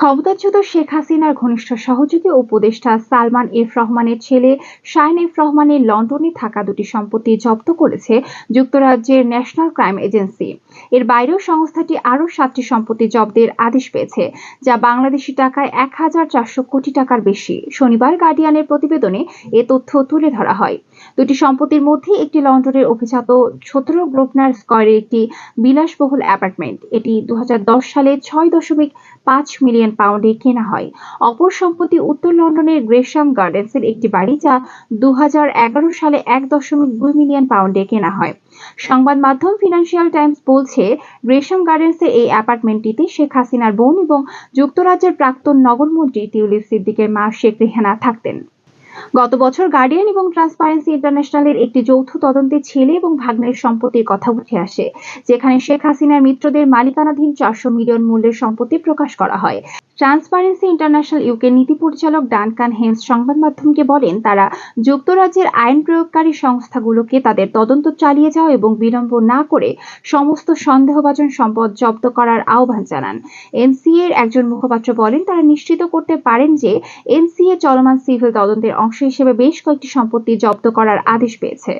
ক্ষমতাচ্যুত শেখ হাসিনার ঘনিষ্ঠ সহযোগী উপদেষ্টা সালমান এফ রহমানের ছেলে শাইন এফ রহমানের লন্ডনে থাকা দুটি সম্পত্তি জব্দ করেছে যুক্তরাজ্যের ন্যাশনাল ক্রাইম এজেন্সি। এর বাইরেও সংস্থাটি আরও সাতটি সম্পত্তি জব্দের আদেশ পেয়েছে, যা বাংলাদেশি টাকায় এক হাজার চারশো কোটি টাকার বেশি। শনিবার গার্ডিয়ানের প্রতিবেদনে এ তথ্য তুলে ধরা হয়। দুটি সম্পত্তির মধ্যে একটি লন্ডনের অভিজাত সতেরো গ্লোবনার স্কয়ারের একটি বিলাসবহুল অ্যাপার্টমেন্ট। এটি দু হাজার দশ সালে ছয় দশমিক পাঁচ মিলিয়ন পাউন্ডে কেনা হয়। অপর সম্পত্তি উত্তর লন্ডনের গ্রেশাম গার্ডেন্সের একটি বাড়ি যা দু হাজার এগারো সালে এক দশমিক দুই মিলিয়ন পাউন্ডে কেনা হয়। সংবাদ মাধ্যম ফিনান্সিয়াল টাইমস বলছে, গ্রেশাম গার্ডেন্সের এই অ্যাপার্টমেন্টটিতে শেখ হাসিনার বোন এবং যুক্তরাজ্যের প্রাক্তন নগরমন্ত্রী টিউলিপ সিদ্দিকের মা শেখ রেহানা থাকতেন। গত বছর গার্ডিয়ান এবং ট্রান্সপারেন্সি ইন্টারন্যাশনালের একটি যৌথ তদন্তে ছেলে এবং ভাগ্নের সম্পত্তির কথা উঠে আসে, যেখানে শেখ হাসিনার মিত্রদের মালিকানাধীন চারশো মিলিয়ন মূল্যের সম্পত্তি প্রকাশ করা হয়। ট্রান্সপারেন্সি ইন্টারন্যাশনাল ইউকে নীতি পরিচালক ডানকান হেন্স সংবাদ মাধ্যমকে বলেন, তারা যুক্তরাজ্যের আইন প্রয়োগকারী সংস্থাগুলোকে তাদের তদন্ত চালিয়ে যাওয়া এবং বিলম্ব না করে সমস্ত সন্দেহভাজন সম্পদ জব্দ করার আহ্বান জানান। এনসিএর একজন মুখপাত্র বলেন, তারা নিশ্চিত করতে পারেন যে এনসিএ চলমান সিভিল তদন্তের অংশ হিসেবে বেশ কয়েকটি সম্পত্তি জব্দ করার আদেশ পেয়েছে।